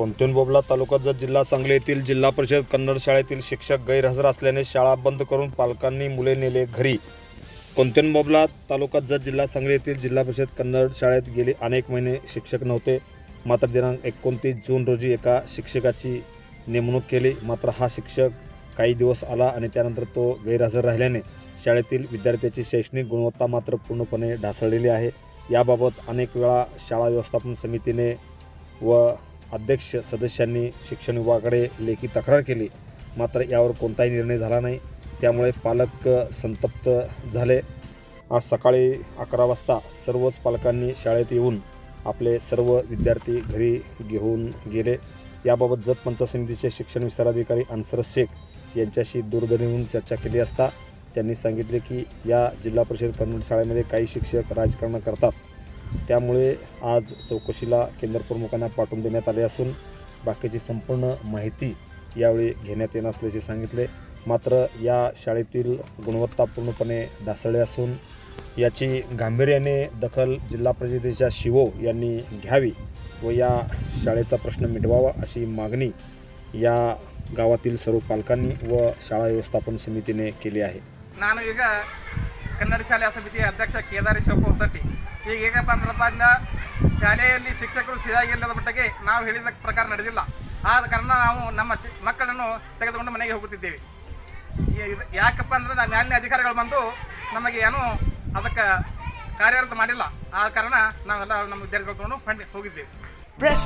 कोंतून तालुका जत जिल्हा सांगली येथील जिल्हा परिषद कन्नड शाळेतील शिक्षक गैरहजर असल्याने शाळा बंद करून पालकांनी मुले नेले घरी. कोंतून बोबला तालुका जत जिल्हा सांगली येथील जिल्हा परिषद कन्नड शाळेत गेले अनेक महिने शिक्षक नव्हते. मात्र दिनांक एकोणतीस जून रोजी एका शिक्षकाची नेमणूक केली. मात्र हा शिक्षक काही दिवस आला आणि त्यानंतर तो गैरहजर राहिल्याने शाळेतील विद्यार्थ्याची शैक्षणिक गुणवत्ता मात्र पूर्णपणे ढासळलेली आहे. याबाबत अनेक वेळा शाळा व्यवस्थापन समितीने व अध्यक्ष सदस्यांनी शिक्षण विभागाकडे लेखी तक्रार केली. मात्र यावर कोणताही निर्णय झाला नाही. त्यामुळे पालक संतप्त झाले. आज सकाळी अकरा वाजता सर्वच पालकांनी शाळेत येऊन आपले सर्व विद्यार्थी घरी घेऊन गेले. याबाबत जत पंचायत समितीचे शिक्षण विस्ताराधिकारी अधिकारी शेख यांच्याशी दूरध्वनीवरून चर्चा केली असता त्यांनी सांगितले की या जिल्हा परिषद कन्नड शाळेमध्ये काही शिक्षक राजकारण करतात. त्यामुळे आज चौकशीला केंद्रप्रमुखांना पाठवून देण्यात आले असून बाकीची संपूर्ण माहिती यावेळी घेण्यात येणार असल्याचे सांगितले. मात्र या शाळेतील गुणवत्ता पूर्णपणे ढासळले असून याची गांभीर्याने दखल जिल्हा परिषदेच्या शिवो यांनी घ्यावी व या शाळेचा प्रश्न मिटवावा अशी मागणी या गावातील सर्व पालकांनी व शाळा व्यवस्थापन समितीने केली आहे. ಕನ್ನಡ ಶಾಲೆಯ ಸಮಿತಿಯ ಅಧ್ಯಕ್ಷ ಕೇದಾರಿ ಶಿವಪ್ಪ ಹೊಸಟ್ಟಿ. ಈಗ ಹೇಗಪ್ಪ ಅಂದ್ರಪ್ಪ ಅಂದ ಶಾಲೆಯಲ್ಲಿ ಶಿಕ್ಷಕರು ಸರಿಯಾಗಿಲ್ಲದ ಮಟ್ಟಿಗೆ ನಾವು ಹೇಳಿದ ಪ್ರಕಾರ ನಡೆದಿಲ್ಲ. ಆದ ಕಾರಣ ನಾವು ನಮ್ಮ ಮಕ್ಕಳನ್ನು ತೆಗೆದುಕೊಂಡು ಮನೆಗೆ ಹೋಗುತ್ತಿದ್ದೇವೆ. ಯಾಕಪ್ಪ ಅಂದ್ರೆ ನಮ್ಮ ಮ್ಯಾಲಿನ ಅಧಿಕಾರಿಗಳು ಬಂದು ನಮಗೆ ಏನು ಅದಕ್ಕೆ ಕಾರ್ಯರತ ಮಾಡಿಲ್ಲ. ಆದ ಕಾರಣ ನಾವೆಲ್ಲ ನಮ್ಮ ವಿದ್ಯಾರ್ಥಿಗಳು ತಗೊಂಡು ಫಂಡ್ ಹೋಗಿದ್ದೇವೆ. Press.